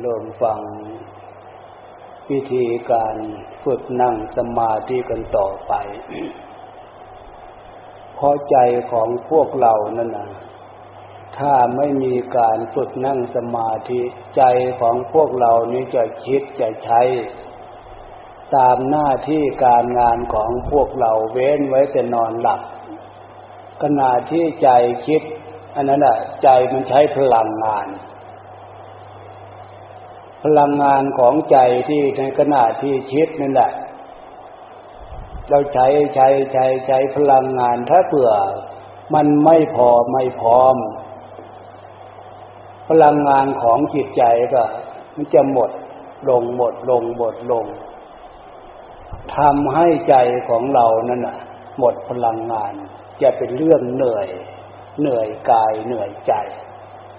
เริ่มฟังวิธีการฝึกนั่งสมาธิกันต่อไปเพราะใจของพวกเรานั่นนะถ้าไม่มีการฝึกนั่งสมาธิใจของพวกเรานี้จะคิดจะใช้ ตามหน้าที่การงานของพวกเราเว้นไว้แต่นอนหลับขณะที่ใจคิด อันนั้นแหะใจมันใช้พลังงาน พลังงานของใจที่ในขณะที่คิดนั่นแหละ เราใช้ใช้ใช้ใช้พลังงานถ้าเผื่อ มันไม่พอไม่พร้อม พลังงานของจิตใจก็ มันจะหมดลงหมดลงหมดลงทำให้ใจของเรานั่นน่ะ หมดพลังงาน จะเป็นเรื่องเหนื่อย เหนื่อยกายเหนื่อยใจ